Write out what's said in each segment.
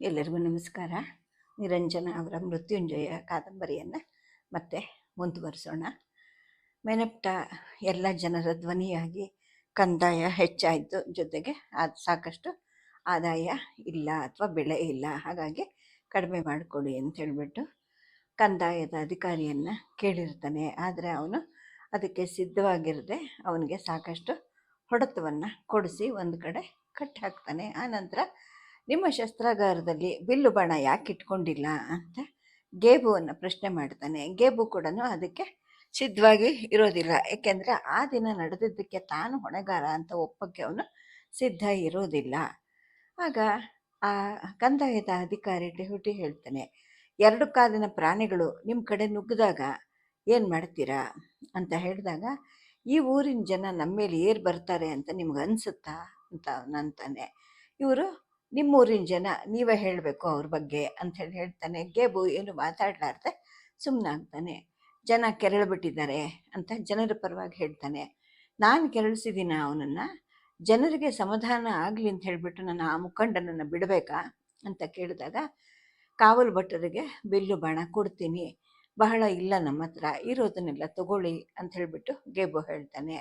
ಎಲ್ಲರಿಗೂ ನಮಸ್ಕಾರ. ನಿರಂಜನ ಅವರ ಮೃತ್ಯುಂಜಯ ಕಾದಂಬರಿಯನ್ನು ಮತ್ತೆ ಮುಂದುವರಿಸೋಣ. ಮೆನಪ್ಟ ಎಲ್ಲ ಜನರ ಧ್ವನಿಯಾಗಿ ಕಂದಾಯ ಹೆಚ್ಚಾಯಿತು. ಜೊತೆಗೆ ಅದು ಸಾಕಷ್ಟು ಆದಾಯ ಇಲ್ಲ ಅಥವಾ ಬೆಳೆ ಇಲ್ಲ. ಹಾಗಾಗಿ ಕಡಿಮೆ ಮಾಡಿಕೊಡಿ ಅಂತ ಹೇಳಿಬಿಟ್ಟು ಕಂದಾಯದ ಅಧಿಕಾರಿಯನ್ನು ಕೇಳಿರ್ತಾನೆ. ಆದರೆ ಅವನು ಅದಕ್ಕೆ ಸಿದ್ಧವಾಗಿರದೆ ಅವನಿಗೆ ಸಾಕಷ್ಟು ಹೊಡೆತವನ್ನು ಕೊಡಿಸಿ ಒಂದು ಕಡೆ ಕಟ್ಟಾಕ್ತಾನೆ. ಆನಂತರ ನಿಮ್ಮ ಶಸ್ತ್ರಾಗಾರದಲ್ಲಿ ಬಿಲ್ಲು ಬಾಣ ಯಾಕೆ ಇಟ್ಕೊಂಡಿಲ್ಲ ಅಂತ ಗೇಬುವನ್ನು ಪ್ರಶ್ನೆ ಮಾಡ್ತಾನೆ. ಗೇಬು ಕೂಡ ಅದಕ್ಕೆ ಸಿದ್ಧವಾಗಿ ಇರೋದಿಲ್ಲ. ಏಕೆಂದರೆ ಆ ದಿನ ನಡೆದಿದ್ದಕ್ಕೆ ತಾನು ಹೊಣೆಗಾರ ಅಂತ ಒಪ್ಪಕ್ಕೆ ಅವನು ಸಿದ್ಧ ಇರೋದಿಲ್ಲ. ಆಗ ಆ ಕಂದಾಯದ ಅಧಿಕಾರಿ ಡೆಹುಟಿ ಹೇಳ್ತಾನೆ, ಎರಡು ಕಾಲಿನ ಪ್ರಾಣಿಗಳು ನಿಮ್ಮ ಕಡೆ ನುಗ್ಗಿದಾಗ ಏನು ಮಾಡ್ತೀರಾ? ಅಂತ ಹೇಳಿದಾಗ, ಈ ಊರಿನ ಜನ ನಮ್ಮ ಮೇಲೆ ಏರ್ ಬರ್ತಾರೆ ಅಂತ ನಿಮ್ಗೆ ಅನಿಸುತ್ತಾ? ಅಂತ ಅವನು ಅಂತಾನೆ ಇವರು ನಿಮ್ಮೂರಿನ ಜನ ನೀವೇ ಹೇಳಬೇಕು ಅವ್ರ ಬಗ್ಗೆ ಅಂತ ಹೇಳಿ ಹೇಳ್ತಾನೆ. ಗೇಬು ಏನು ಮಾತಾಡಲಾರ್ದೆ ಸುಮ್ಮನಾಗ್ತಾನೆ ಜನ ಕೆರಳಿಬಿಟ್ಟಿದ್ದಾರೆ ಅಂತ ಜನರ ಪರವಾಗಿ ಹೇಳ್ತಾನೆ. ನಾನು ಕೆರಳಿಸಿದ್ದೀನ ಅವನನ್ನು? ಜನರಿಗೆ ಸಮಾಧಾನ ಆಗಲಿ ಅಂತ ಹೇಳಿಬಿಟ್ಟು ನಾನು ಆ ಮುಖಂಡನನ್ನು ಬಿಡಬೇಕಾ ಅಂತ ಕೇಳಿದಾಗ, ಕಾವಲು ಭಟ್ಟರಿಗೆ ಬಿಲ್ಲು ಬಾಣ ಕೊಡ್ತೀನಿ. ಬಹಳ ಇಲ್ಲ ನಮ್ಮ ಹತ್ರ. ಇರೋದನ್ನೆಲ್ಲ ತಗೊಳ್ಳಿ ಅಂತ ಹೇಳಿಬಿಟ್ಟು ಗೇಬು ಹೇಳ್ತಾನೆ.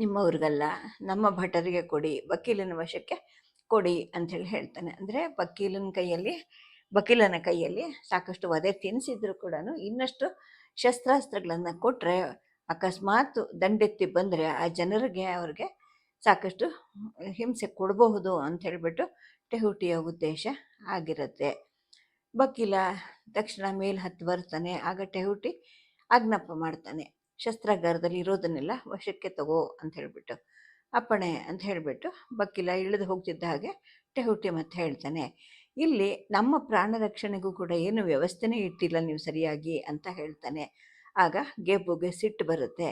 ನಿಮ್ಮವ್ರಿಗಲ್ಲ, ನಮ್ಮ ಭಟರಿಗೆ ಕೊಡಿ. ವಕೀಲನ ವಶಕ್ಕೆ ಕೊಡಿ ಅಂಥೇಳಿ ಹೇಳ್ತಾನೆ. ಅಂದರೆ ವಕೀಲನ ಕೈಯಲ್ಲಿ ವಕೀಲನ ಕೈಯಲ್ಲಿ ಸಾಕಷ್ಟು ವಧೆ ತಿನ್ನಿಸಿದ್ರು ಕೂಡ ಇನ್ನಷ್ಟು ಶಸ್ತ್ರಾಸ್ತ್ರಗಳನ್ನು ಕೊಟ್ಟರೆ ಅಕಸ್ಮಾತ್ ದಂಡೆತ್ತಿ ಬಂದರೆ ಆ ಜನರಿಗೆ ಅವ್ರಿಗೆ ಸಾಕಷ್ಟು ಹಿಂಸೆ ಕೊಡಬಹುದು ಅಂತ ಹೇಳಿಬಿಟ್ಟು ಟೆಹುಟಿಯ ಉದ್ದೇಶ ಆಗಿರುತ್ತೆ. ವಕೀಲ ತಕ್ಷಣ ಮೇಲೆ ಹತ್ತು ಬರ್ತಾನೆ, ಆಗ ಟೆಹುಟಿ ಆಜ್ಞಾಪ ಮಾಡ್ತಾನೆ, ಶಸ್ತ್ರಾಗಾರದಲ್ಲಿ ಇರೋದನ್ನೆಲ್ಲ ವಶಕ್ಕೆ ತಗೋ ಅಂತ ಹೇಳಿಬಿಟ್ಟು. ಅಪ್ಪಣೆ ಅಂತ ಹೇಳಿಬಿಟ್ಟು ಬಕ್ಕಿಲ ಇಳಿದು ಹೋಗ್ತಿದ್ದ ಹಾಗೆ ಟೆಹುಟಿ ಮತ್ತೆ ಹೇಳ್ತಾನೆ, ಇಲ್ಲಿ ನಮ್ಮ ಪ್ರಾಣ ರಕ್ಷಣೆಗೂ ಕೂಡ ಏನು ವ್ಯವಸ್ಥೆನೇ ಇಟ್ಟಿಲ್ಲ ನೀವು ಸರಿಯಾಗಿ ಅಂತ ಹೇಳ್ತಾನೆ. ಆಗ ಗೇಬುಗೆ ಸಿಟ್ಟು ಬರುತ್ತೆ,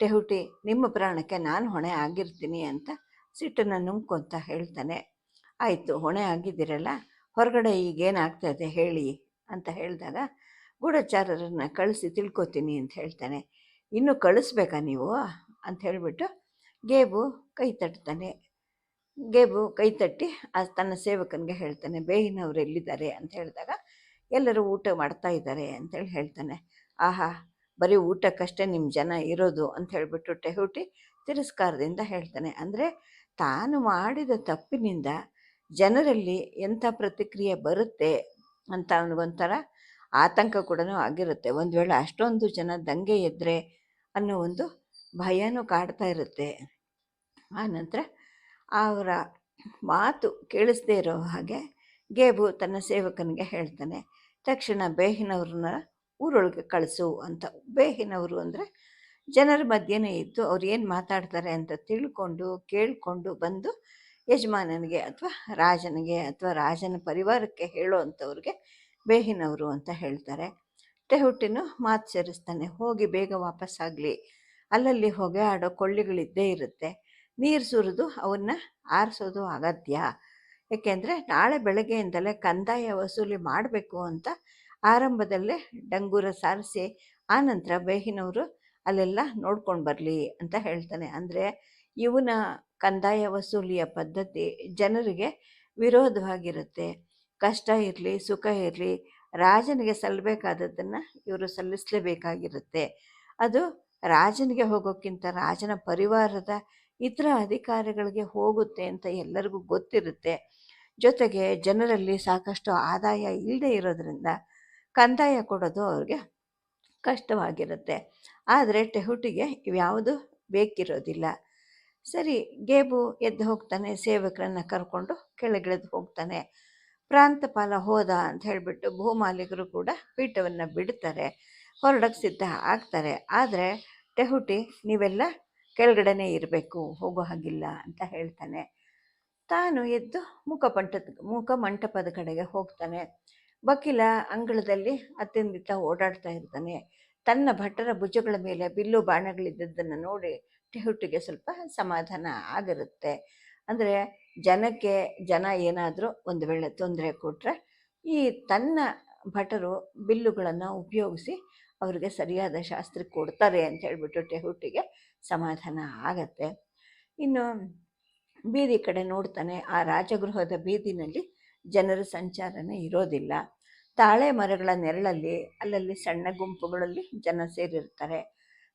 ಟೆಹುಟಿ ನಿಮ್ಮ ಪ್ರಾಣಕ್ಕೆ ನಾನು ಹೊಣೆ ಆಗಿರ್ತೀನಿ ಅಂತ ಸಿಟ್ಟನ್ನು ನುಂಗ್ಕೊಂತ ಹೇಳ್ತಾನೆ. ಆಯಿತು, ಹೊಣೆ ಆಗಿದ್ದೀರಲ್ಲ, ಹೊರಗಡೆ ಈಗೇನಾಗ್ತಾ ಇದೆ ಹೇಳಿ ಅಂತ ಹೇಳಿದಾಗ ಗೂಢಚಾರರನ್ನು ಕಳಿಸಿ ತಿಳ್ಕೊತೀನಿ ಅಂತ ಹೇಳ್ತಾನೆ. ಇನ್ನೂ ಕಳಿಸ್ಬೇಕಾ ನೀವು? ಅಂತ ಹೇಳಿಬಿಟ್ಟು ಗೇಬು ಕೈ ತಟ್ತಾನೆ. ಗೇಬು ಕೈ ತಟ್ಟಿ, ಆ ತನ್ನ ಸೇವಕನಿಗೆ ಹೇಳ್ತಾನೆ, ಬೇಯಿನವ್ರು ಎಲ್ಲಿದ್ದಾರೆ ಅಂತ ಹೇಳಿದಾಗ, ಎಲ್ಲರೂ ಊಟ ಮಾಡ್ತಾ ಇದ್ದಾರೆ ಅಂತೇಳಿ ಹೇಳ್ತಾನೆ. ಆಹಾ, ಬರೀ ಊಟಕ್ಕಷ್ಟೇ ನಿಮ್ಮ ಜನ ಇರೋದು ಅಂತ ಹೇಳಿಬಿಟ್ಟು ಟೆಹುಟಿ ತಿರಸ್ಕಾರದಿಂದ ಹೇಳ್ತಾನೆ. ಅಂದರೆ ತಾನು ಮಾಡಿದ ತಪ್ಪಿನಿಂದ ಜನರಲ್ಲಿ ಎಂಥ ಪ್ರತಿಕ್ರಿಯೆ ಬರುತ್ತೆ ಅಂತ ಅವನಿಗೊಂಥರ ಆತಂಕ ಕೂಡ ಆಗಿರುತ್ತೆ. ಒಂದು ವೇಳೆ ಅಷ್ಟೊಂದು ಜನ ದಂಗೆ ಎದ್ದರೆ ಅನ್ನೋ ಒಂದು ಭಯನೂ ಕಾಡ್ತಾ ಇರುತ್ತೆ. ಆನಂತರ ಅವರ ಮಾತು ಕೇಳಿಸ್ದೇ ಇರೋ ಹಾಗೆ ಗೇಬು ತನ್ನ ಸೇವಕನಿಗೆ ಹೇಳ್ತಾನೆ, ತಕ್ಷಣ ಬೇಹಿನವ್ರನ್ನ ಊರೊಳಗೆ ಕಳಿಸು ಅಂತ. ಬೇಹಿನವರು ಅಂದರೆ ಜನರ ಮಧ್ಯೆನೇ ಇದ್ದು ಅವ್ರು ಏನು ಮಾತಾಡ್ತಾರೆ ಅಂತ ತಿಳ್ಕೊಂಡು, ಕೇಳಿಕೊಂಡು ಬಂದು ಯಜಮಾನನಿಗೆ ಅಥವಾ ರಾಜನಿಗೆ ಅಥವಾ ರಾಜನ ಪರಿವಾರಕ್ಕೆ ಹೇಳೋ ಅಂಥವ್ರಿಗೆ ಬೇಹಿನವರು ಅಂತ ಹೇಳ್ತಾರೆ. ತೆಹುಟ್ಟಿನ ಮಾತು ಸೇರಿಸ್ತಾನೆ ಹೋಗಿ ಬೇಗ ವಾಪಸ್ಸಾಗಲಿ. ಅಲ್ಲಲ್ಲಿ ಹೊಗೆ ಆಡೋ ಕೊಳ್ಳಿಗಳಿದ್ದೇ ಇರುತ್ತೆ. ನೀರು ಸುರಿದು ಅವನ್ನ ಆರಿಸೋದು ಅಗತ್ಯ. ಏಕೆಂದರೆ ನಾಳೆ ಬೆಳಗ್ಗೆಯಿಂದಲೇ ಕಂದಾಯ ವಸೂಲಿ ಮಾಡಬೇಕು ಅಂತ ಆರಂಭದಲ್ಲೇ ಡಂಗೂರ ಸಾರಿಸಿ ಆನಂತರ ಬೇಹಿನವರು ಅಲ್ಲೆಲ್ಲ ನೋಡ್ಕೊಂಡು ಬರಲಿ ಅಂತ ಹೇಳ್ತಾನೆ. ಅಂದರೆ ಇವನ ಕಂದಾಯ ವಸೂಲಿಯ ಪದ್ಧತಿ ಜನರಿಗೆ ವಿರೋಧವಾಗಿರುತ್ತೆ. ಕಷ್ಟ ಇರಲಿ, ಸುಖ ಇರಲಿ, ರಾಜನಿಗೆ ಸಲ್ಲಬೇಕಾದದ್ದನ್ನು ಇವರು ಸಲ್ಲಿಸಲೇಬೇಕಾಗಿರುತ್ತೆ. ಅದು ರಾಜನಿಗೆ ಹೋಗೋಕ್ಕಿಂತ ರಾಜನ ಪರಿವಾರದ ಇತರ ಅಧಿಕಾರಿಗಳಿಗೆ ಹೋಗುತ್ತೆ ಅಂತ ಎಲ್ಲರಿಗೂ ಗೊತ್ತಿರುತ್ತೆ. ಜೊತೆಗೆ ಜನರಲ್ಲಿ ಸಾಕಷ್ಟು ಆದಾಯ ಇಲ್ಲದೆ ಇರೋದ್ರಿಂದ ಕಂದಾಯ ಕೊಡೋದು ಅವ್ರಿಗೆ ಕಷ್ಟವಾಗಿರುತ್ತೆ. ಆದರೆ ಟೆಹುಟಿಗೆ ಇವ್ಯಾವುದು ಬೇಕಿರೋದಿಲ್ಲ. ಸರಿ, ಗೇಬು ಎದ್ದು ಹೋಗ್ತಾನೆ, ಸೇವಕರನ್ನು ಕರ್ಕೊಂಡು ಕೆಳಗಿಳಿದು ಹೋಗ್ತಾನೆ. ಪ್ರಾಂತಪಾಲ ಹೋದ ಅಂತ ಹೇಳಿಬಿಟ್ಟು ಭೂಮಾಲೀಕರು ಕೂಡ ಪೀಠವನ್ನು ಬಿಡ್ತಾರೆ ಹೊರಡಕ್ಕೆ ಸಿದ್ಧ ಆಗ್ತಾರೆ. ಆದರೆ ಟೆಹುಟಿ ನೀವೆಲ್ಲ ಕೆಳಗಡೆನೇ ಇರಬೇಕು, ಹೋಗೋ ಹಾಗಿಲ್ಲ ಅಂತ ಹೇಳ್ತಾನೆ. ತಾನು ಎದ್ದು ಮುಖಪಂಟದ ಮುಖಮಂಟಪದ ಕಡೆಗೆ ಹೋಗ್ತಾನೆ. ವಕೀಲ ಅಂಗಳದಲ್ಲಿ ಅತ್ತಿಂದಿತ್ತ ಓಡಾಡ್ತಾ ಇರ್ತಾನೆ. ತನ್ನ ಭಟ್ಟರ ಭುಜಗಳ ಮೇಲೆ ಬಿಲ್ಲು ಬಾಣಗಳಿದ್ದದ್ದನ್ನು ನೋಡಿ ಟಿಹುಟ್ಟಿಗೆ ಸ್ವಲ್ಪ ಸಮಾಧಾನ ಆಗಿರುತ್ತೆ. ಅಂದರೆ ಜನಕ್ಕೆ ಜನ ಏನಾದರೂ ಒಂದು ವೇಳೆ ತೊಂದರೆ ಕೊಟ್ಟರೆ ಈ ತನ್ನ ಭಟರು ಬಿಲ್ಲುಗಳನ್ನು ಉಪಯೋಗಿಸಿ ಅವರಿಗೆ ಸರಿಯಾದ ಶಾಸ್ತ್ರ ಕೊಡ್ತಾರೆ ಅಂತ ಹೇಳ್ಬಿಟ್ಟು ಟೆಹುಟ್ಟಿಗೆ ಸಮಾಧಾನ ಆಗತ್ತೆ. ಇನ್ನು ಬೀದಿ ಕಡೆ ನೋಡ್ತಾನೆ, ಆ ರಾಜಗೃಹದ ಬೀದಿನಲ್ಲಿ ಜನರ ಸಂಚಾರನೇ ಇರೋದಿಲ್ಲ. ತಾಳೆ ಮರಗಳ ನೆರಳಲ್ಲಿ, ಅಲ್ಲಲ್ಲಿ ಸಣ್ಣ ಗುಂಪುಗಳಲ್ಲಿ ಜನ ಸೇರಿರ್ತಾರೆ.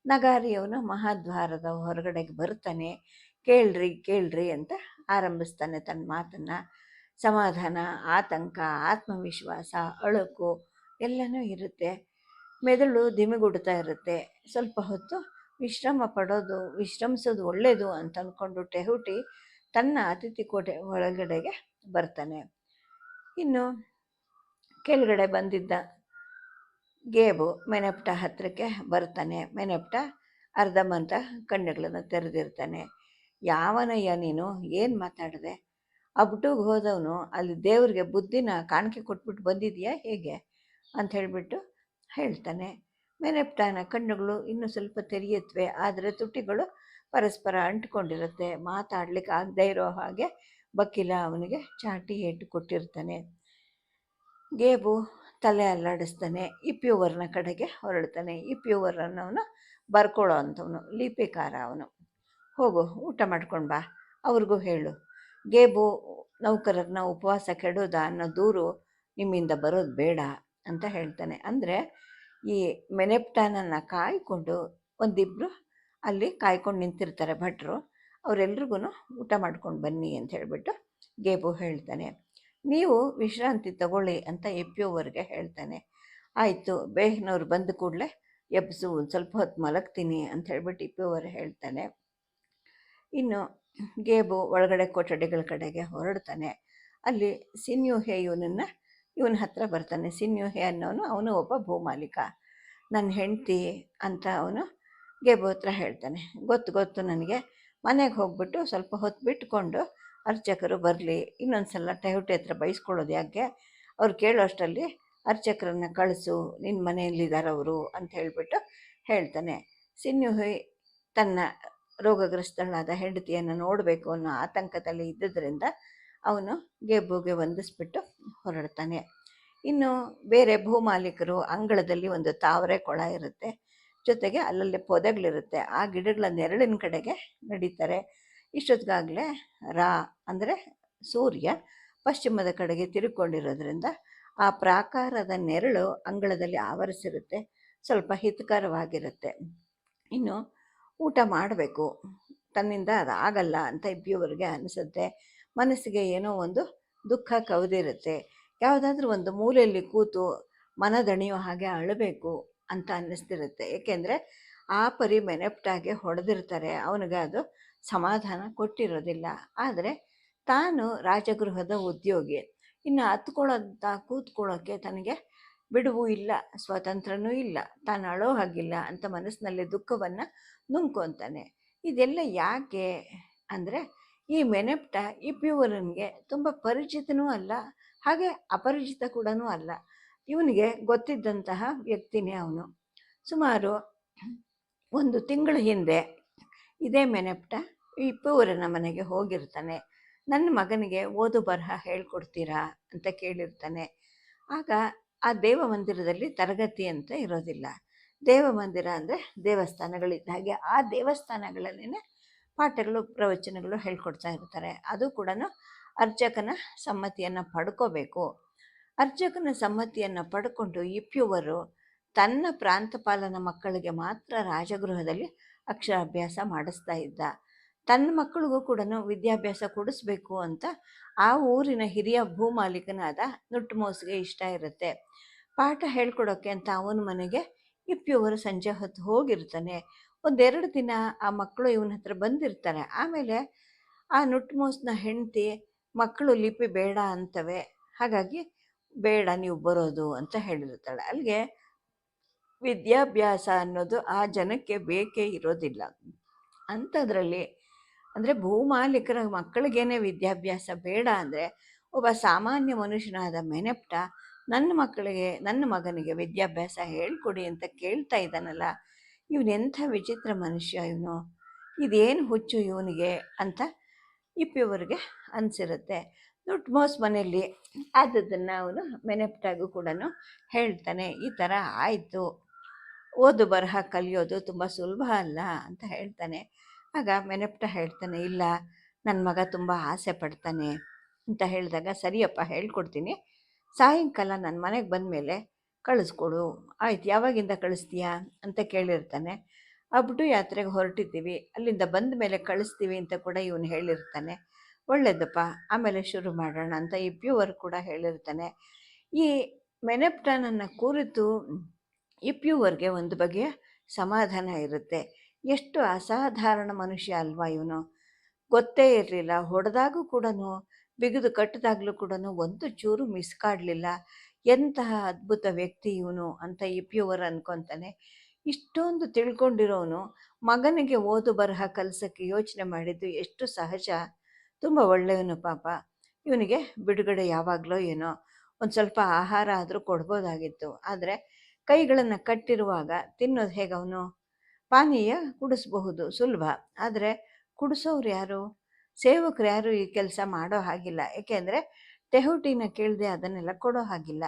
ನಗಾರಿಯವನು ಮಹಾದ್ವಾರದ ಹೊರಗಡೆಗೆ ಬರ್ತಾನೆ, ಕೇಳ್ರಿ ಕೇಳ್ರಿ ಅಂತ ಆರಂಭಿಸ್ತಾನೆ ತನ್ನ ಮಾತನ್ನು. ಸಮಾಧಾನ, ಆತಂಕ, ಆತ್ಮವಿಶ್ವಾಸ, ಅಳುಕು ಎಲ್ಲನೂ ಇರುತ್ತೆ. ಮೆದುಳು ದಿಮಿಗುಡ್ತಾ ಇರುತ್ತೆ. ಸ್ವಲ್ಪ ಹೊತ್ತು ವಿಶ್ರಮ ಪಡೋದು, ವಿಶ್ರಮಿಸೋದು ಒಳ್ಳೆಯದು ಅಂತ ಅಂದ್ಕೊಂಡು ಟೆಹುಟಿ ತನ್ನ ಅತಿಥಿ ಕೋಟೆ ಒಳಗಡೆಗೆ ಬರ್ತಾನೆ. ಇನ್ನು ಕೆಳಗಡೆ ಬಂದಿದ್ದ ಗೇಬು ಮೆನೆಪ್ಟ ಹತ್ತಿರಕ್ಕೆ ಬರ್ತಾನೆ. ಮೆನೆಪ್ಟ ಅರ್ಧಮಂತ ಕಣ್ಣುಗಳನ್ನು ತೆರೆದಿರ್ತಾನೆ. ಯಾವನಯ್ಯ ನೀನು? ಏನು ಮಾತಾಡಿದೆ? ಅಬ್ಟುಗೆ ಹೋದವನು, ಅಲ್ಲಿ ದೇವ್ರಿಗೆ ಬುದ್ಧಿನ ಕಾಣಿಕೆ ಕೊಟ್ಬಿಟ್ಟು ಬಂದಿದೆಯಾ ಹೇಗೆ? ಅಂತ ಹೇಳಿಬಿಟ್ಟು ಹೇಳ್ತಾನೆ. ಮೆನೆಪ್ಟಾನ ಕಣ್ಣುಗಳು ಇನ್ನೂ ಸ್ವಲ್ಪ ತೆರೆಯುತ್ತವೆ ಆದರೆ ತುಟಿಗಳು ಪರಸ್ಪರ ಅಂಟ್ಕೊಂಡಿರುತ್ತೆ. ಮಾತಾಡ್ಲಿಕ್ಕೆ ಆಗದೇ ಇರೋ ಹಾಗೆ ಬಕ್ಕಿಲ ಅವನಿಗೆ ಚಾಟಿ ಏಟು ಕೊಟ್ಟಿರ್ತಾನೆ. ಗೇಬು ತಲೆ ಅಲ್ಲಾಡಿಸ್ತಾನೆ. ಇಪ್ಯೂವರ್ನ ಕಡೆಗೆ ಹೊರಡ್ತಾನೆ ಇಪ್ಯೂವರ್ ಅನ್ನೋನು ಬರ್ಕೊಳ್ಳೋ ಅಂಥವನು, ಲೀಪಿಕಾರ ಅವನು. ಹೋಗು, ಊಟ ಮಾಡ್ಕೊಂಡು ಬಾ, ಅವ್ರಿಗೂ ಹೇಳು. ಗೇಬು ನೌಕರರನ್ನ ಉಪವಾಸ ಕೆಡೋದ ಅನ್ನೋ ದೂರು ನಿಮ್ಮಿಂದ ಬರೋದು ಬೇಡ. ಅಂತ ಹೇಳ್ತಾನೆ. ಅಂದರೆ ಈ ಮೆನೆಪ್ಟಾನನ್ನು ಕಾಯ್ಕೊಂಡು ಒಂದಿಬ್ಬರು ಅಲ್ಲಿ ಕಾಯ್ಕೊಂಡು ನಿಂತಿರ್ತಾರೆ ಭಟ್ರು. ಅವರೆಲ್ರಿಗೂ ಊಟ ಮಾಡ್ಕೊಂಡು ಬನ್ನಿ ಅಂತ ಹೇಳಿಬಿಟ್ಟು ಗೇಬು ಹೇಳ್ತಾನೆ. ನೀವು ವಿಶ್ರಾಂತಿ ತಗೊಳ್ಳಿ ಅಂತ ಎಪ್ಪಿಯೋವರೆಗೆ ಹೇಳ್ತಾನೆ. ಆಯಿತು ಬೇಹ್ನವ್ರು ಬಂದ ಕೂಡಲೇ ಎಬ್ಸು, ಒಂದು ಸ್ವಲ್ಪ ಹೊತ್ತು ಮಲಗ್ತೀನಿ ಅಂತ ಹೇಳ್ಬಿಟ್ಟು ಇಪ್ಪಿಯೋವರು ಹೇಳ್ತಾನೆ. ಇನ್ನು ಗೇಬು ಒಳಗಡೆ ಕೊಠಡಿಗಳ ಕಡೆಗೆ ಹೊರಡ್ತಾನೆ. ಅಲ್ಲಿ ಸಿನ್ಯು ಇವನನ್ನು ಇವನ ಹತ್ರ ಬರ್ತಾನೆ ಸಿನ್ಯೂಹೆ ಅನ್ನೋನು, ಅವನು ಒಬ್ಬ ಭೂಮಾಲಿಕ. ನನ್ನ ಹೆಂಡತಿ ಅಂತ ಅವನು ಗೆಬೋತ್ರ ಹೇಳ್ತಾನೆ. ಗೊತ್ತು ಗೊತ್ತು ನನಗೆ. ಮನೆಗೆ ಹೋಗ್ಬಿಟ್ಟು ಸ್ವಲ್ಪ ಹೊತ್ತು ಬಿಟ್ಕೊಂಡು ಅರ್ಚಕರು ಬರಲಿ ಇನ್ನೊಂದು ಸಲ ಟೈಹುಟಿ ಹತ್ರ ಬೈಸ್ಕೊಳ್ಳೋದು ಯಾಕೆ? ಅವ್ರು ಕೇಳೋಷ್ಟರಲ್ಲಿ ಅರ್ಚಕರನ್ನು ಕಳಿಸು ನಿನ್ನ ಮನೆಯಲ್ಲಿದ್ದಾರೆ ಅವರು ಅಂತ ಹೇಳಿಬಿಟ್ಟು ಹೇಳ್ತಾನೆ. ಸಿನ್ಯುಹಿ ತನ್ನ ರೋಗಗ್ರಸ್ತಳಾದ ಹೆಂಡತಿಯನ್ನು ನೋಡಬೇಕು ಅನ್ನೋ ಆತಂಕದಲ್ಲಿ ಇದ್ದುದರಿಂದ ಅವನು ಗೆಬ್ಬುಗೆ ಹೊಂದಿಸ್ಬಿಟ್ಟು ಹೊರಡ್ತಾನೆ. ಇನ್ನು ಬೇರೆ ಭೂಮಾಲೀಕರು ಅಂಗಳದಲ್ಲಿ ಒಂದು ತಾವರೆ ಕೊಳ ಇರುತ್ತೆ. ಜೊತೆಗೆ ಅಲ್ಲಲ್ಲಿ ಪೊದೆಗಳಿರುತ್ತೆ. ಆ ಗಿಡಗಳ ನೆರಳಿನ ಕಡೆಗೆ ನಡೀತಾರೆ. ಇಷ್ಟೊತ್ತಿಗಾಗಲೇ ರಾ ಅಂದರೆ ಸೂರ್ಯ ಪಶ್ಚಿಮದ ಕಡೆಗೆ ತಿರುಕೊಂಡಿರೋದ್ರಿಂದ ಆ ಪ್ರಾಕಾರದ ನೆರಳು ಅಂಗಳದಲ್ಲಿ ಆವರಿಸಿರುತ್ತೆ. ಸ್ವಲ್ಪ ಹಿತಕರವಾಗಿರುತ್ತೆ. ಇನ್ನು ಊಟ ಮಾಡಬೇಕು. ತನ್ನಿಂದ ಅದಾಗಲ್ಲ ಅಂತ ಇಬ್ಬಿಯವರಿಗೆ ಅನಿಸುತ್ತೆ. ಮನಸ್ಸಿಗೆ ಏನೋ ಒಂದು ದುಃಖ ಕವಿದಿರುತ್ತೆ ಯಾವುದಾದ್ರೂ ಒಂದು ಮೂಲೆಯಲ್ಲಿ ಕೂತು ಮನದಣಿಯೋ ಹಾಗೆ ಅಳಬೇಕು ಅಂತ ಅನ್ನಿಸ್ತಿರುತ್ತೆ. ಏಕೆಂದರೆ ಆ ಪರಿ ಮೆನೆಪ್ಟಾಗೆ ಹೊಡೆದಿರ್ತಾರೆ. ಅವನಿಗೆ ಅದು ಸಮಾಧಾನ ಕೊಟ್ಟಿರೋದಿಲ್ಲ. ಆದರೆ ತಾನು ರಾಜಗೃಹದ ಉದ್ಯೋಗಿ. ಇನ್ನು ಹತ್ಕೊಳ್ಳೋಂಥ ಕೂತ್ಕೊಳ್ಳೋಕ್ಕೆ ತನಗೆ ಬಿಡುವು ಇಲ್ಲ, ಸ್ವಾತಂತ್ರ್ಯನೂ ಇಲ್ಲ. ತಾನು ಅಳೋ ಹಾಗಿಲ್ಲ ಅಂತ ಮನಸ್ಸಿನಲ್ಲಿ ದುಃಖವನ್ನು ನುಂಗ್ಕೊತಾನೆ. ಇದೆಲ್ಲ ಯಾಕೆ ಅಂದರೆ ಈ ಮೆನೆಪ್ಟ, ಈ ಪ್ಯೂವರನ್ಗೆ ತುಂಬ ಪರಿಚಿತನೂ ಅಲ್ಲ, ಹಾಗೆ ಅಪರಿಚಿತ ಕೂಡ ಅಲ್ಲ. ಇವನಿಗೆ ಗೊತ್ತಿದ್ದಂತಹ ವ್ಯಕ್ತಿನೇ ಅವನು. ಸುಮಾರು ಒಂದು ತಿಂಗಳ ಹಿಂದೆ ಇದೇ ಮೆನೆಪ್ಟ ಈ ಪ್ಯೂವರನ ಮನೆಗೆ ಹೋಗಿರ್ತಾನೆ. ನನ್ನ ಮಗನಿಗೆ ಓದು ಬರಹ ಹೇಳ್ಕೊಡ್ತೀರಾ ಅಂತ ಕೇಳಿರ್ತಾನೆ. ಆಗ ಆ ದೇವ ಮಂದಿರದಲ್ಲಿ ತರಗತಿ ಅಂತ ಇರೋದಿಲ್ಲ. ದೇವ ಮಂದಿರ ಅಂದರೆ ದೇವಸ್ಥಾನಗಳಿದ್ದ ಹಾಗೆ ಆ ದೇವಸ್ಥಾನಗಳಲ್ಲೇ ಪಾಠಗಳು, ಪ್ರವಚನಗಳು ಹೇಳ್ಕೊಡ್ತಾ ಇರ್ತಾರೆ. ಅದು ಕೂಡ ಅರ್ಚಕನ ಸಮ್ಮತಿಯನ್ನು ಪಡ್ಕೋಬೇಕು. ಅರ್ಚಕನ ಸಮ್ಮತಿಯನ್ನು ಪಡ್ಕೊಂಡು ಇಪ್ಯುವರು ತನ್ನ ಪ್ರಾಂತಪಾಲನ ಮಕ್ಕಳಿಗೆ ಮಾತ್ರ ರಾಜಗೃಹದಲ್ಲಿ ಅಕ್ಷರಾಭ್ಯಾಸ ಮಾಡಿಸ್ತಾ ಇದ್ದ. ತನ್ನ ಮಕ್ಕಳಿಗೂ ಕೂಡ ವಿದ್ಯಾಭ್ಯಾಸ ಕೊಡಿಸ್ಬೇಕು ಅಂತ ಆ ಊರಿನ ಹಿರಿಯ ಭೂಮಾಲೀಕನಾದ ನುಟ್ಮೋಸ್ಗೆ ಇಷ್ಟ ಇರುತ್ತೆ. ಪಾಠ ಹೇಳ್ಕೊಡೋಕ್ಕೆ ಅಂತ ಅವನ ಮನೆಗೆ ಇಪ್ಪಿಯವರು ಸಂಜೆ ಹೊತ್ತು ಹೋಗಿರ್ತಾನೆ. ಒಂದೆರಡು ದಿನ ಆ ಮಕ್ಕಳು ಇವನ ಹತ್ರ ಬಂದಿರ್ತಾರೆ. ಆಮೇಲೆ ಆ ನುಟ್ಮೋಸ್ನ ಹೆಂಡತಿ, ಮಕ್ಕಳು ಲಿಪಿ ಬೇಡ ಅಂತವೆ, ಹಾಗಾಗಿ ಬೇಡ ನೀವು ಬರೋದು ಅಂತ ಹೇಳಿರ್ತಾಳೆ ಅಲ್ಲಿಗೆ ವಿದ್ಯಾಭ್ಯಾಸ ಅನ್ನೋದು ಆ ಜನಕ್ಕೆ ಬೇಕೇ ಇರೋದಿಲ್ಲ. ಅಂಥದ್ರಲ್ಲಿ ಅಂದರೆ ಭೂಮಾಲೀಕರ ಮಕ್ಕಳಿಗೇನೆ ವಿದ್ಯಾಭ್ಯಾಸ ಬೇಡ ಅಂದರೆ ಒಬ್ಬ ಸಾಮಾನ್ಯ ಮನುಷ್ಯನಾದ ಮೆನೆಪ್ಟ, ನನ್ನ ಮಕ್ಕಳಿಗೆ, ನನ್ನ ಮಗನಿಗೆ ವಿದ್ಯಾಭ್ಯಾಸ ಹೇಳ್ಕೊಡಿ ಅಂತ ಕೇಳ್ತಾ ಇದ್ದಾನಲ್ಲ. ಇವನೆಂಥ ವಿಚಿತ್ರ ಮನುಷ್ಯ ಇವನು? ಇದೇನು ಹುಚ್ಚು ಇವನಿಗೆ ಅಂತ ಇಪ್ಪಿಯವರಿಗೆ ಅನಿಸಿರುತ್ತೆ. ನುಟ್ಮೋಸ್ ಮನೆಯಲ್ಲಿ ಆದದ್ದನ್ನು ಅವನು ಮೆನೆಪ್ಟಾಗೂ ಕೂಡ ಹೇಳ್ತಾನೆ, ಈ ಥರ ಆಯಿತು. ಓದು ಬರಹ ಕಲಿಯೋದು ತುಂಬ ಸುಲಭ ಅಲ್ಲ? ಅಂತ ಹೇಳ್ತಾನೆ. ಆಗ ಮೆನೆಪ್ಟ ಹೇಳ್ತಾನೆ, ಇಲ್ಲ ನನ್ನ ಮಗ ತುಂಬ ಆಸೆ ಪಡ್ತಾನೆ. ಅಂತ ಹೇಳಿದಾಗ, ಸರಿಯಪ್ಪ, ಹೇಳ್ಕೊಡ್ತೀನಿ. ಸಾಯಂಕಾಲ ನನ್ನ ಮನೆಗೆ ಬಂದಮೇಲೆ ಕಳಿಸ್ಕೊಡು. ಆಯ್ತು, ಯಾವಾಗಿಂದ ಕಳಿಸ್ತೀಯಾ? ಅಂತ ಕೇಳಿರ್ತಾನೆ. ಅಬ್ಡು ಯಾತ್ರೆಗೆ ಹೊರಟಿದ್ದೀವಿ. ಅಲ್ಲಿಂದ ಬಂದ ಮೇಲೆ ಕಳಿಸ್ತೀವಿ ಅಂತ ಕೂಡ ಇವನು ಹೇಳಿರ್ತಾನೆ. ಒಳ್ಳೇದಪ್ಪ, ಆಮೇಲೆ ಶುರು ಮಾಡೋಣ ಅಂತ ಈ ಕೂಡ ಹೇಳಿರ್ತಾನೆ. ಈ ಮೆನೆಪ್ಟನನ್ನು ಕುರಿತು ಈ ಪ್ಯೂವರ್ಗೆ ಒಂದು ಬಗೆಯ ಸಮಾಧಾನ ಇರುತ್ತೆ. ಎಷ್ಟು ಅಸಾಧಾರಣ ಮನುಷ್ಯ ಅಲ್ವಾ ಇವನು. ಗೊತ್ತೇ ಇರಲಿಲ್ಲ. ಹೊಡೆದಾಗೂ ಕೂಡ ಬಿಗಿದು ಕಟ್ಟಿದಾಗಲೂ ಕೂಡ ಒಂದು ಚೂರು ಮಿಸ್ ಕಾಡಲಿಲ್ಲ. ಎಂತಹ ಅದ್ಭುತ ವ್ಯಕ್ತಿ ಇವನು ಅಂತ ಇಪ್ಪಿಯವರು ಪ್ಯೂವರ್ ಅನ್ಕೊತಾನೆ. ಇಷ್ಟೊಂದು ತಿಳ್ಕೊಂಡಿರೋನು ಮಗನಿಗೆ ಓದು ಬರಹ ಕಲಸಕ್ಕೆ ಯೋಚನೆ ಮಾಡಿದ್ದು ಎಷ್ಟು ಸಹಜ. ತುಂಬ ಒಳ್ಳೆಯವನು ಪಾಪ. ಇವನಿಗೆ ಬಿಡುಗಡೆ ಯಾವಾಗಲೋ ಏನೋ ಒಂದು ಸ್ವಲ್ಪ ಆಹಾರ ಆದರೂ ಕೊಡ್ಬೋದಾಗಿತ್ತು. ಆದರೆ ಕೈಗಳನ್ನು ಕಟ್ಟಿರುವಾಗ ತಿನ್ನೋದು ಹೇಗೆ ಅವನು? ಪಾನೀಯ ಕುಡಿಸ್ಬಹುದು ಸುಲಭ. ಆದರೆ ಕುಡಿಸೋರು ಯಾರು? ಸೇವಕರು ಯಾರು ಈ ಕೆಲಸ ಮಾಡೋ ಹಾಗಿಲ್ಲ. ಏಕೆಂದರೆ ತೆಹುಟಿನ ಕೇಳದೆ ಅದನ್ನೆಲ್ಲ ಕೊಡೋ ಹಾಗಿಲ್ಲ.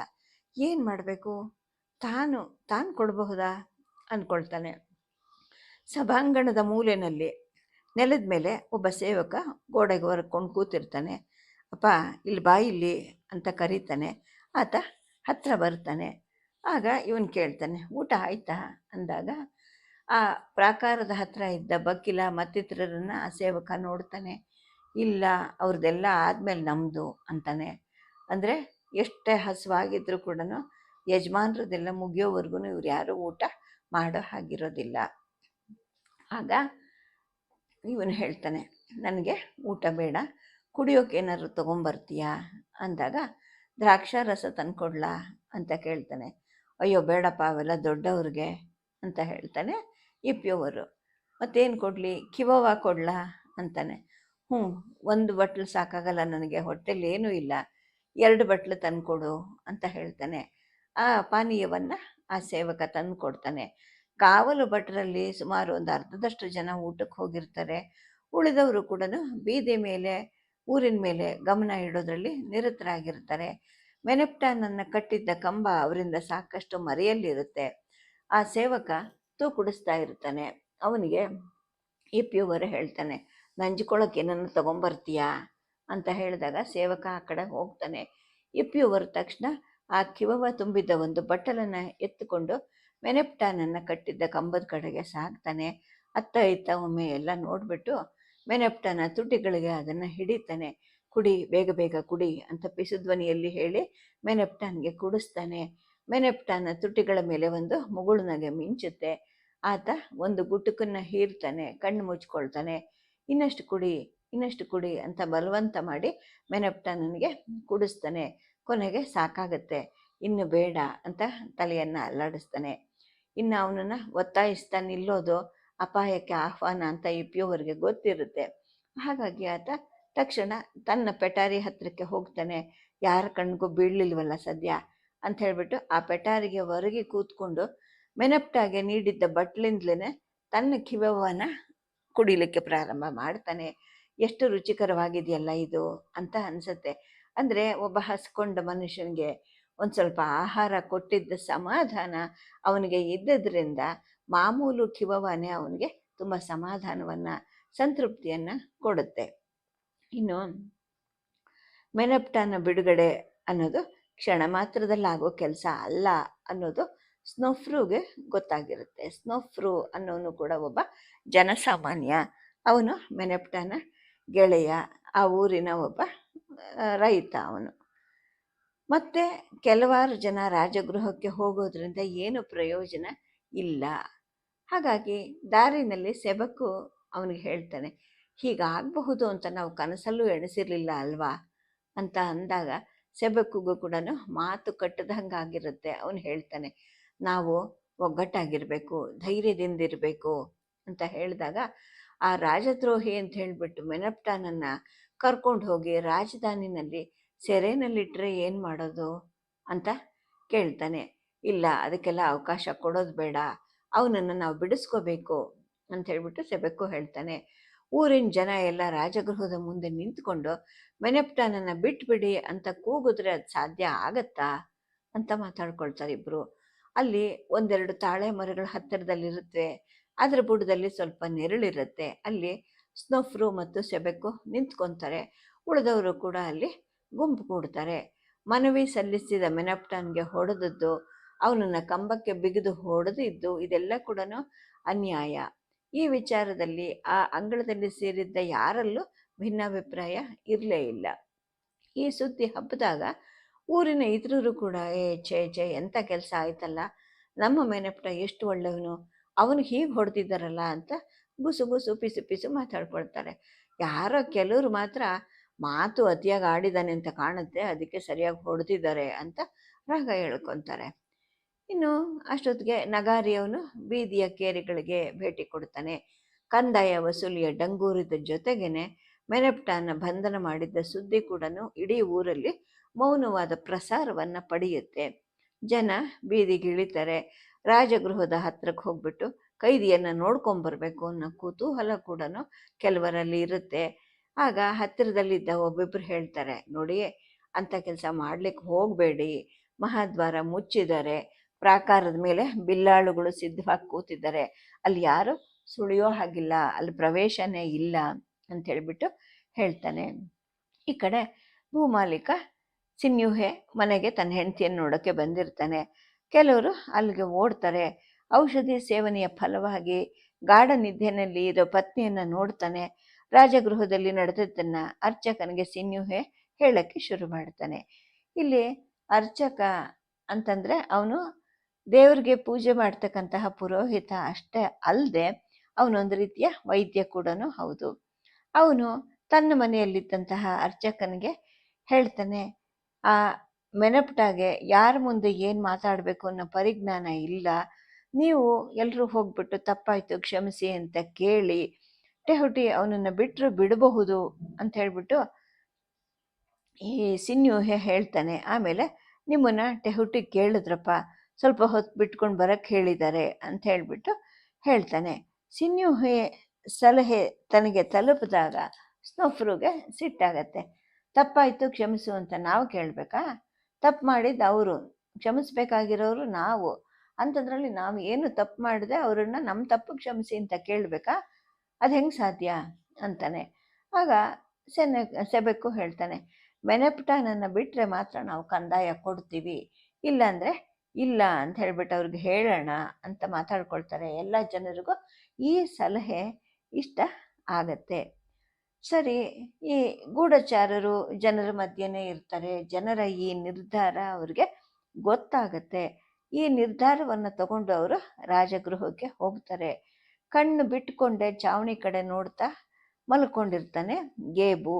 ಏನು ಮಾಡಬೇಕು? ತಾನು ತಾನು ಕೊಡಬಹುದಾ? ಅಂದ್ಕೊಳ್ತಾನೆ ಸಭಾಂಗಣದ ಮೂಲೆಯಲ್ಲಿ ನೆಲದ ಮೇಲೆ ಒಬ್ಬ ಸೇವಕ ಗೋಡೆಗೆ ಹೊರಕೊಂಡು ಕೂತಿರ್ತಾನೆ. ಅಪ್ಪ, ಇಲ್ಲಿ ಬಾ ಇಲ್ಲಿ ಅಂತ ಕರೀತಾನೆ. ಆತ ಹತ್ತಿರ ಬರ್ತಾನೆ. ಆಗ ಇವನು ಕೇಳ್ತಾನೆ, ಊಟ ಆಯ್ತಾ? ಅಂದಾಗ, ಆ ಪ್ರಾಕಾರದ ಹತ್ತಿರ ಇದ್ದ ಬಕ್ಕಿಲ ಮತ್ತಿತರರನ್ನು ಆ ಸೇವಕ ನೋಡ್ತಾನೆ. ಇಲ್ಲ ಅವ್ರದ್ದೆಲ್ಲ ಆದಮೇಲೆ ನಮ್ಮದು ಅಂತಾನೆ. ಅಂದರೆ ಎಷ್ಟೇ ಹಸುವಾಗಿದ್ರೂ ಕೂಡ ಯಜಮಾನ್ರದೆಲ್ಲ ಮುಗಿಯೋವರೆಗೂ ಇವ್ರು ಯಾರೂ ಊಟ ಮಾಡೋ ಹಾಗಿರೋದಿಲ್ಲ. ಆಗ ಇವನು ಹೇಳ್ತಾನೆ, ನನಗೆ ಊಟ ಬೇಡ, ಕುಡಿಯೋಕೆ ಏನಾದ್ರು ತೊಗೊಂಬರ್ತೀಯಾ? ಅಂದಾಗ ದ್ರಾಕ್ಷಾರಸ ತಂದ್ಕೊಡ್ಲಾ? ಅಂತ ಕೇಳ್ತಾನೆ. ಅಯ್ಯೋ, ಬೇಡಪ್ಪ, ಅವೆಲ್ಲ ದೊಡ್ಡವ್ರಿಗೆ, ಅಂತ ಹೇಳ್ತಾನೆ. ಇಪ್ಪಿಯವರು ಮತ್ತೇನು ಕೊಡಲಿ? ಕಿವವ ಕೊಡ್ಲಾ? ಅಂತಾನೆ. ಹ್ಞೂ, ಒಂದು ಬಟ್ಲು ಸಾಕಾಗಲ್ಲ ನನಗೆ, ಹೊಟ್ಟೆಲಿ ಏನೂ ಇಲ್ಲ. ಎರಡು ಬಟ್ಲು ತಂದುಕೊಡು ಅಂತ ಹೇಳ್ತಾನೆ. ಆ ಪಾನೀಯವನ್ನು ಆ ಸೇವಕ ತಂದು ಕೊಡ್ತಾನೆ ಕಾವಲು ಭಟ್ರಲ್ಲಿ ಸುಮಾರು ಒಂದು ಅರ್ಧದಷ್ಟು ಜನ ಊಟಕ್ಕೆ ಹೋಗಿರ್ತಾರೆ. ಉಳಿದವರು ಕೂಡ ಬೀದಿ ಮೇಲೆ, ಊರಿನ ಮೇಲೆ ಗಮನ ಇಡೋದ್ರಲ್ಲಿ ನಿರತರಾಗಿರ್ತಾರೆ. ಮೆನೆಪ್ಟಾನನ್ನು ಕಟ್ಟಿದ್ದ ಕಂಬ ಅವರಿಂದ ಸಾಕಷ್ಟು ಮರೆಯಲ್ಲಿರುತ್ತೆ. ಆ ಸೇವಕ ತೂಕುಡಿಸ್ತಾ ಇರ್ತಾನೆ. ಅವನಿಗೆ ಈ ಪ್ಯೂವರ್ ಹೇಳ್ತಾನೆ ನಂಜ್ಕೊಳ್ಳೋಕೆ ಏನನ್ನು ತಗೊಂಬರ್ತೀಯಾ ಅಂತ ಹೇಳಿದಾಗ ಸೇವಕ ಆ ಕಡೆ ಹೋಗ್ತಾನೆ. ಇಪ್ಪಿಯು ಪ್ಯೂವರ್ ತಕ್ಷಣ ಆ ಕಿವವ ತುಂಬಿದ್ದ ಒಂದು ಬಟ್ಟಲನ್ನು ಎತ್ತುಕೊಂಡು ಮೆನೆಪ್ಟಾನನ್ನು ಕಟ್ಟಿದ್ದ ಕಂಬದ ಕಡೆಗೆ ಸಾಕ್ತಾನೆ ಅತ್ತ ಇತ್ತ ಒಮ್ಮೆ ಎಲ್ಲ ನೋಡಿಬಿಟ್ಟು ಮೆನೆಪ್ಟಾನ ತುಟಿಗಳಿಗೆ ಅದನ್ನು ಹಿಡಿತಾನೆ. ಕುಡಿ, ಬೇಗ ಬೇಗ ಕುಡಿ ಅಂತ ಪಿಸುಧ್ವನಿಯಲ್ಲಿ ಹೇಳಿ ಮೆನೆಪ್ಟಾನ್ಗೆ ಕುಡಿಸ್ತಾನೆ. ಮೆನೆಪ್ಟಾನ ತುಟಿಗಳ ಮೇಲೆ ಒಂದು ಮುಗುಳುನಗೆ ಮಿಂಚುತ್ತೆ. ಆತ ಒಂದು ಗುಟುಕನ್ನು ಹೀರ್ತಾನೆ, ಕಣ್ಣು ಮುಚ್ಕೊಳ್ತಾನೆ. ಇನ್ನಷ್ಟು ಕುಡಿ ಇನ್ನಷ್ಟು ಕುಡಿ ಅಂತ ಬಲವಂತ ಮಾಡಿ ಮೆನಪ್ಟ ನನಗೆ ಕುಡಿಸ್ತಾನೆ. ಕೊನೆಗೆ ಸಾಕಾಗತ್ತೆ, ಇನ್ನು ಬೇಡ ಅಂತ ತಲೆಯನ್ನು ಅಲ್ಲಾಡಿಸ್ತಾನೆ. ಇನ್ನು ಅವನನ್ನು ಒತ್ತಾಯಿಸ್ತಾ ನಿಲ್ಲೋದು ಅಪಾಯಕ್ಕೆ ಆಹ್ವಾನ ಅಂತ ಈ ಪ್ಯೂವರ್ಗೆ ಗೊತ್ತಿರುತ್ತೆ. ಹಾಗಾಗಿ ಆತ ತಕ್ಷಣ ತನ್ನ ಪೆಟಾರಿ ಹತ್ತಿರಕ್ಕೆ ಹೋಗ್ತಾನೆ. ಯಾರ ಕಣ್ಗೂ ಬೀಳಲಿಲ್ವಲ್ಲ ಸದ್ಯ ಅಂತ ಹೇಳ್ಬಿಟ್ಟು ಆ ಪೆಟಾರಿಗೆ ಹೊರಗೆ ಕೂತ್ಕೊಂಡು ಮೆನಪ್ಟಾಗೆ ನೀಡಿದ್ದ ಬಟ್ಲಿಂದಲೇ ತನ್ನ ಕಿವವನ್ನು ಕುಡಿಲಿಕ್ಕೆ ಪ್ರಾರಂಭ ಮಾಡ್ತಾನೆ. ಎಷ್ಟು ರುಚಿಕರವಾಗಿದೆಯಲ್ಲ ಇದು? ಅಂತ ಅನಿಸುತ್ತೆ. ಅಂದರೆ ಒಬ್ಬ ಹಸ್ಕೊಂಡ ಮನುಷ್ಯನಿಗೆ ಒಂದು ಸ್ವಲ್ಪ ಆಹಾರ ಕೊಟ್ಟಿದ್ದ ಸಮಾಧಾನ ಅವನಿಗೆ ಇದ್ದದ್ರಿಂದ ಮಾಮೂಲು ಕಿವವಾನೆ ಅವನಿಗೆ ತುಂಬ ಸಮಾಧಾನವನ್ನು, ಸಂತೃಪ್ತಿಯನ್ನು ಕೊಡುತ್ತೆ. ಇನ್ನು ಮೆನಪ್ಟಾನ ಬಿಡುಗಡೆ ಅನ್ನೋದು ಕ್ಷಣ ಮಾತ್ರದಲ್ಲಾಗೋ ಕೆಲಸ ಅಲ್ಲ ಅನ್ನೋದು ಸ್ನೋಫ್ರೂಗೆ ಗೊತ್ತಾಗಿರುತ್ತೆ. ಸ್ನೋಫ್ರೂ ಅನ್ನೋನು ಕೂಡ ಒಬ್ಬ ಜನಸಾಮಾನ್ಯ. ಅವನು ಮೆನೆಪ್ಟಾನ ಗೆಳೆಯ. ಆ ಊರಿನ ಒಬ್ಬ ರೈತ ಅವನು. ಮತ್ತೆ ಕೆಲವಾರು ಜನ ರಾಜಗೃಹಕ್ಕೆ ಹೋಗೋದ್ರಿಂದ ಏನು ಪ್ರಯೋಜನ ಇಲ್ಲ. ಹಾಗಾಗಿ ದಾರಿನಲ್ಲಿ ಸೆಬಕು ಅವನಿಗೆ ಹೇಳ್ತಾನೆ, ಹೀಗಾಗಬಹುದು ಅಂತ ನಾವು ಕನಸಲ್ಲೂ ಎಣಿಸಿರಲಿಲ್ಲ ಅಲ್ವಾ? ಅಂತ ಅಂದಾಗ ಸೆಬಕ್ಕುಗೂ ಕೂಡ ಮಾತು ಕಟ್ಟದಂಗಾಗಿರುತ್ತೆ. ಅವನು ಹೇಳ್ತಾನೆ ನಾವು ಒಗ್ಗಟ್ಟಾಗಿರಬೇಕು, ಧೈರ್ಯದಿಂದಿರಬೇಕು ಅಂತ ಹೇಳಿದಾಗ, ಆ ರಾಜದ್ರೋಹಿ ಅಂತ ಹೇಳಿಬಿಟ್ಟು ಮೆನಪ್ಟಾನನ್ನು ಕರ್ಕೊಂಡು ಹೋಗಿ ರಾಜಧಾನಿನಲ್ಲಿ ಸೆರೆನಲ್ಲಿಟ್ಟರೆ ಏನು ಮಾಡೋದು ಅಂತ ಕೇಳ್ತಾನೆ. ಇಲ್ಲ, ಅದಕ್ಕೆಲ್ಲ ಅವಕಾಶ ಕೊಡೋದು ಬೇಡ, ಅವನನ್ನು ನಾವು ಬಿಡಿಸ್ಕೋಬೇಕು ಅಂತ ಹೇಳ್ಬಿಟ್ಟು ಸೆಬೆಕ್ಕು ಹೇಳ್ತಾನೆ. ಊರಿನ ಜನ ಎಲ್ಲ ರಾಜಗೃಹದ ಮುಂದೆ ನಿಂತ್ಕೊಂಡು, ಮೆನೆಪ್ಟಾನನ್ನು ಬಿಟ್ಬಿಡಿ ಅಂತ ಕೂಗಿದ್ರೆ ಅದು ಸಾಧ್ಯ ಆಗತ್ತಾ ಅಂತ ಮಾತಾಡ್ಕೊಳ್ತಾರೆ ಇಬ್ಬರು ಅಲ್ಲಿ ಒಂದೆರಡು ತಾಳೆ ಮರಗಳ ಹತ್ತಿರದಲ್ಲಿರುತ್ತೆ. ಅದರ ಬುಡದಲ್ಲಿ ಸ್ವಲ್ಪ ನೆರಳಿರುತ್ತೆ. ಅಲ್ಲಿ ಸ್ನೋಫ್ರೂ ಮತ್ತು ಸೆಬೆಕ್ಕು ನಿಂತ್ಕೊತಾರೆ. ಉಳಿದವರು ಕೂಡ ಅಲ್ಲಿ ಗುಂಪು ಕೂಡ್ತಾರೆ. ಮನವಿ ಸಲ್ಲಿಸಿದ ಮೆನಪ್ಟನ್ಗೆ ಹೊಡೆದದ್ದು, ಅವನನ್ನು ಕಂಬಕ್ಕೆ ಬಿಗಿದು ಹೊಡೆದಿದ್ದು, ಇದೆಲ್ಲ ಕೂಡ ಅನ್ಯಾಯ. ಈ ವಿಚಾರದಲ್ಲಿ ಆ ಅಂಗಳದಲ್ಲಿ ಸೇರಿದ್ದ ಯಾರಲ್ಲೂ ಭಿನ್ನಾಭಿಪ್ರಾಯ ಇರಲೇ ಇಲ್ಲ. ಈ ಸುದ್ದಿ ಹಬ್ಬಿದಾಗ ಊರಿನ ಇತರರು ಕೂಡ, ಏ, ಛೇ ಛೇ ಎಂಥ ಕೆಲಸ ಆಯ್ತಲ್ಲ? ನಮ್ಮ ಮೇನಪ್ಪ ಎಷ್ಟು ಒಳ್ಳೆಯವನು ಅವನು ಹೀಗೆ ಹೊಡೆದಿದ್ದಾರಲ್ಲ? ಅಂತ ಗುಸು ಗುಸು, ಪಿಸು ಪಿಸು ಮಾತಾಡ್ಕೊಳ್ತಾರೆ. ಯಾರೋ ಕೆಲವರು ಮಾತ್ರ, ಮಾತು ಅತಿಯಾಗಿ ಆಡಿದ್ದಾನೆ ಅಂತ ಕಾಣುತ್ತೆ, ಅದಕ್ಕೆ ಸರಿಯಾಗಿ ಹೊಡೆದಿದ್ದಾರೆ ಅಂತ ರಾಗ ಹೇಳ್ಕೊತಾರೆ. ಇನ್ನು ಅಷ್ಟೊತ್ತಿಗೆ ನಗಾರಿಯವನು ಬೀದಿಯ ಕೇರಿಗಳಿಗೆ ಭೇಟಿ ಕೊಡ್ತಾನೆ. ಕಂದಾಯ ವಸೂಲಿಯ ಡಂಗೂರಿದ ಜೊತೆಗೇನೆ ಮೆನೆಪ್ಟಾನ ಬಂಧನ ಮಾಡಿದ್ದ ಸುದ್ದಿ ಕೂಡ ಇಡೀ ಊರಲ್ಲಿ ಮೌನವಾದ ಪ್ರಸಾರವನ್ನು ಪಡೆಯುತ್ತೆ. ಜನ ಬೀದಿಗಿಳಿತಾರೆ. ರಾಜಗೃಹದ ಹತ್ರಕ್ಕೆ ಹೋಗ್ಬಿಟ್ಟು ಕೈದಿಯನ್ನು ನೋಡ್ಕೊಂಬರ್ಬೇಕು ಅನ್ನೋ ಕುತೂಹಲ ಕೂಡ ಕೆಲವರಲ್ಲಿ ಇರುತ್ತೆ. ಆಗ ಹತ್ತಿರದಲ್ಲಿದ್ದ ಒಬ್ಬೊಬ್ಬರು ಹೇಳ್ತಾರೆ, ನೋಡಿ ಅಂಥ ಕೆಲಸ ಮಾಡ್ಲಿಕ್ಕೆ ಹೋಗಬೇಡಿ. ಮಹಾದ್ವಾರ ಮುಚ್ಚಿದ್ದಾರೆ ಪ್ರಾಕಾರದ ಮೇಲೆ ಬಿಲ್ಲಾಳುಗಳು ಸಿದ್ಧವಾಗಿ ಕೂತಿದ್ದಾರೆ. ಅಲ್ಲಿ ಯಾರು ಸುಳಿಯೋ ಹಾಗಿಲ್ಲ, ಅಲ್ಲಿ ಪ್ರವೇಶನೇ ಇಲ್ಲ ಅಂತ ಹೇಳ್ಬಿಟ್ಟು ಹೇಳ್ತಾನೆ. ಈ ಕಡೆ ಭೂಮಾಲೀಕ ಸಿನ್ಯೂಹೆ ಮನೆಗೆ ತನ್ನ ಹೆಂಡತಿಯನ್ನು ನೋಡೋಕ್ಕೆ ಬಂದಿರ್ತಾನೆ. ಕೆಲವರು ಅಲ್ಲಿಗೆ ಓಡ್ತಾರೆ. ಔಷಧಿ ಸೇವನೆಯ ಫಲವಾಗಿ ಗಾಢ ನಿದ್ದೆನಲ್ಲಿ ಇರೋ ಪತ್ನಿಯನ್ನು ನೋಡ್ತಾನೆ. ರಾಜಗೃಹದಲ್ಲಿ ನಡೆದದ್ದನ್ನು ಅರ್ಚಕನಿಗೆ ಸಿನ್ಯೂಹೆ ಹೇಳಕ್ಕೆ ಶುರು ಮಾಡ್ತಾನೆ. ಇಲ್ಲಿ ಅರ್ಚಕ ಅಂತಂದರೆ ಅವನು ದೇವರಿಗೆ ಪೂಜೆ ಮಾಡ್ತಕ್ಕಂತಹ ಪುರೋಹಿತ ಅಷ್ಟೇ ಅಲ್ಲದೆ ಅವನೊಂದು ರೀತಿಯ ವೈದ್ಯ ಕೂಡ ಹೌದು. ಅವನು ತನ್ನ ಮನೆಯಲ್ಲಿದ್ದಂತಹ ಅರ್ಚಕನಿಗೆ ಹೇಳ್ತಾನೆ ಆ ಮೆನಪ್ಟಾಗೆ ಯಾರ ಮುಂದೆ ಏನು ಮಾತಾಡಬೇಕು ಅನ್ನೋ ಪರಿಜ್ಞಾನ ಇಲ್ಲ. ನೀವು ಎಲ್ಲರೂ ಹೋಗ್ಬಿಟ್ಟು ತಪ್ಪಾಯಿತು, ಕ್ಷಮಿಸಿ ಅಂತ ಕೇಳಿ ಟೆಹುಟಿ ಅವನನ್ನು ಬಿಟ್ಟರು ಬಿಡಬಹುದು ಅಂತ ಹೇಳ್ಬಿಟ್ಟು ಈ ಸಿನ್ಯೂಹೆ ಹೇಳ್ತಾನೆ. ಆಮೇಲೆ ನಿಮ್ಮನ್ನು ಟೆಹುಟಿ ಕೇಳಿದ್ರಪ್ಪ, ಸ್ವಲ್ಪ ಹೊತ್ತು ಬಿಟ್ಕೊಂಡು ಬರಕ್ಕೆ ಹೇಳಿದ್ದಾರೆ ಅಂತ ಹೇಳಿಬಿಟ್ಟು ಹೇಳ್ತಾನೆ. ಸಿನ್ಯೂಹೆ ಸಲಹೆ ತನಗೆ ತಲುಪಿದಾಗ ಸ್ನೋಫ್ರೂಗೆ ಸಿಟ್ಟಾಗತ್ತೆ. ತಪ್ಪಾಯಿತು, ಕ್ಷಮಿಸು ಅಂತ ನಾವು ಕೇಳಬೇಕಾ? ತಪ್ಪು ಮಾಡಿದ್ದು ಅವರು. ಕ್ಷಮಿಸ್ಬೇಕಾಗಿರೋರು ನಾವು. ಅಂಥದ್ರಲ್ಲಿ ನಾವು ಏನು ತಪ್ಪು ಮಾಡಿದೆ ಅವರನ್ನು ನಮ್ಮ ತಪ್ಪು ಕ್ಷಮಿಸಿ ಅಂತ ಕೇಳಬೇಕಾ? ಅದು ಹೆಂಗೆ ಸಾಧ್ಯ? ಅಂತಾನೆ. ಆಗ ಸೆನೆ, ಸೆಬೆಕ್ಕು ಹೇಳ್ತಾನೆ ನನ್ನ ಬಿಟ್ಟರೆ ಮಾತ್ರ ನಾವು ಕಂದಾಯ ಕೊಡ್ತೀವಿ. ಇಲ್ಲಾಂದರೆ ಇಲ್ಲ ಅಂತ ಹೇಳ್ಬಿಟ್ಟು ಅವ್ರಿಗೆ ಹೇಳೋಣ ಅಂತ ಮಾತಾಡ್ಕೊಳ್ತಾರೆ. ಎಲ್ಲ ಜನರಿಗೂ ಈ ಸಲಹೆ ಇಷ್ಟ ಆಗತ್ತೆ. ಸರಿ, ಈ ಗೂಢಚಾರರು ಜನರ ಮಧ್ಯೆನೇ ಇರ್ತಾರೆ. ಜನರ ಈ ನಿರ್ಧಾರ ಅವ್ರಿಗೆ ಗೊತ್ತಾಗತ್ತೆ. ಈ ನಿರ್ಧಾರವನ್ನು ತಗೊಂಡು ಅವರು ರಾಜಗೃಹಕ್ಕೆ ಹೋಗ್ತಾರೆ. ಕಣ್ಣು ಬಿಟ್ಕೊಂಡೆ ಚಾವಣಿ ಕಡೆ ನೋಡ್ತಾ ಮಲ್ಕೊಂಡಿರ್ತಾನೆ ಗೇಬು.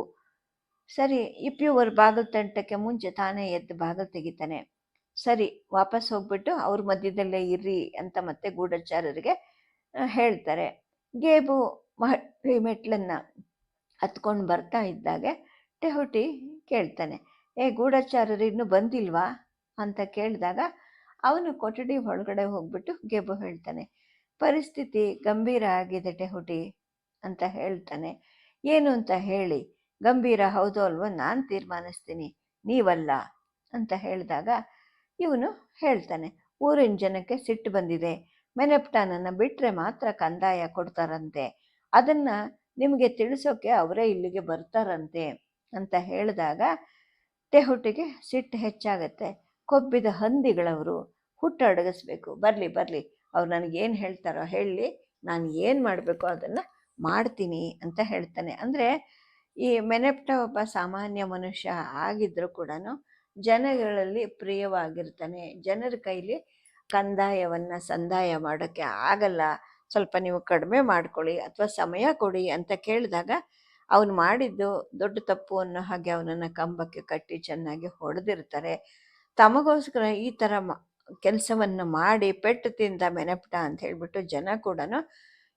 ಸರಿ, ಇಪ್ಪಿಯವರು ಬಾಗಿಲು ತಂಟಕ್ಕೆ ಮುಂಚೆ ತಾನೇ ಎದ್ದು ಬಾಗಿಲು ತೆಗಿತಾನೆ. ಸರಿ, ವಾಪಸ್ ಹೋಗ್ಬಿಟ್ಟು ಅವ್ರ ಮಧ್ಯದಲ್ಲೇ ಇರ್ರಿ ಅಂತ ಮತ್ತೆ ಗೂಢಚಾರರಿಗೆ ಹೇಳ್ತಾರೆ. ಗೇಬು ಮಹಡಿ ಮೆಟ್ಲನ್ನು ಹತ್ಕೊಂಡು ಬರ್ತಾ ಇದ್ದಾಗೆ ಟೆಹುಟಿ ಕೇಳ್ತಾನೆ, ಏ ಗೂಢಚಾರರು ಇನ್ನೂ ಬಂದಿಲ್ವಾ? ಅಂತ ಕೇಳಿದಾಗ ಅವನು ಕೊಠಡಿ ಒಳಗಡೆ ಹೋಗ್ಬಿಟ್ಟು ಗೆಬ್ಬು ಹೇಳ್ತಾನೆ, ಪರಿಸ್ಥಿತಿ ಗಂಭೀರ ಆಗಿದೆ ಟೆಹುಟಿ ಅಂತ ಹೇಳ್ತಾನೆ, ಏನು ಅಂತ ಹೇಳಿ? ಗಂಭೀರ ಹೌದು ಅಲ್ವೋ? ನಾನು ತೀರ್ಮಾನಿಸ್ತೀನಿ, ನೀವಲ್ಲ? ಅಂತ ಹೇಳಿದಾಗ ಇವನು ಹೇಳ್ತಾನೆ, ಊರಿನ ಜನಕ್ಕೆ ಸಿಟ್ಟು ಬಂದಿದೆ, ಮೆನೆಪ್ಟಾನನ್ನು ಬಿಟ್ಟರೆ ಮಾತ್ರ ಕಂದಾಯ ಕೊಡ್ತಾರಂತೆ, ಅದನ್ನು ನಿಮಗೆ ತಿಳಿಸೋಕೆ ಅವರೇ ಇಲ್ಲಿಗೆ ಬರ್ತಾರಂತೆ ಅಂತ ಹೇಳಿದಾಗ ತೆಹುಟಿಗೆ ಸಿಟ್ಟು ಹೆಚ್ಚಾಗತ್ತೆ. ಕೊಬ್ಬಿದ ಹಂದಿಗಳವರು ಹುಟ್ಟು ಅಡಗಿಸ್ಬೇಕು. ಬರಲಿ ಬರಲಿ, ಅವ್ರು ನನಗೇನು ಹೇಳ್ತಾರೋ ಹೇಳಿ, ನಾನು ಏನು ಮಾಡಬೇಕು ಅದನ್ನು ಮಾಡ್ತೀನಿ ಅಂತ ಹೇಳ್ತಾನೆ. ಅಂದರೆ ಈ ಮೆನೆಪ್ಟ ಒಬ್ಬ ಸಾಮಾನ್ಯ ಮನುಷ್ಯ ಆಗಿದ್ದರೂ ಕೂಡ ಜನಗಳಲ್ಲಿ ಪ್ರಿಯವಾಗಿರ್ತಾನೆ. ಜನರ ಕೈಲಿ ಕಂದಾಯವನ್ನು ಸಂದಾಯ ಮಾಡೋಕ್ಕೆ ಆಗಲ್ಲ. ಸ್ವಲ್ಪ ನೀವು ಕಡಿಮೆ ಮಾಡ್ಕೊಳ್ಳಿ ಅಥವಾ ಸಮಯ ಕೊಡಿ ಅಂತ ಕೇಳಿದಾಗ ಅವನು ಮಾಡಿದ್ದು ದೊಡ್ಡ ತಪ್ಪು ಅನ್ನೋ ಹಾಗೆ ಅವನನ್ನು ಕಂಬಕ್ಕೆ ಕಟ್ಟಿ ಚೆನ್ನಾಗಿ ಹೊಡೆದಿರ್ತಾರೆ. ತಮಗೋಸ್ಕರ ಈ ಥರ ಕೆಲಸವನ್ನು ಮಾಡಿ ಪೆಟ್ಟು ತಿಂದ ಮೆನಪಟ ಅಂತ ಹೇಳಿಬಿಟ್ಟು ಜನ ಕೂಡ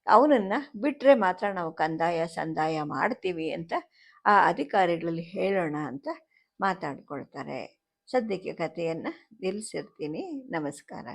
ಅವನನ್ನು ಬಿಟ್ಟರೆ ಮಾತ್ರ ನಾವು ಕಂದಾಯ ಸಂದಾಯ ಮಾಡ್ತೀವಿ ಅಂತ ಆ ಅಧಿಕಾರಿಗಳಲ್ಲಿ ಹೇಳೋಣ ಅಂತ ಮಾತಾಡ್ಕೊಳ್ತಾರೆ. ಸದ್ಯಕ್ಕೆ ಕಥೆಯನ್ನು ನಿಲ್ಲಿಸಿರ್ತೀನಿ ನಮಸ್ಕಾರ.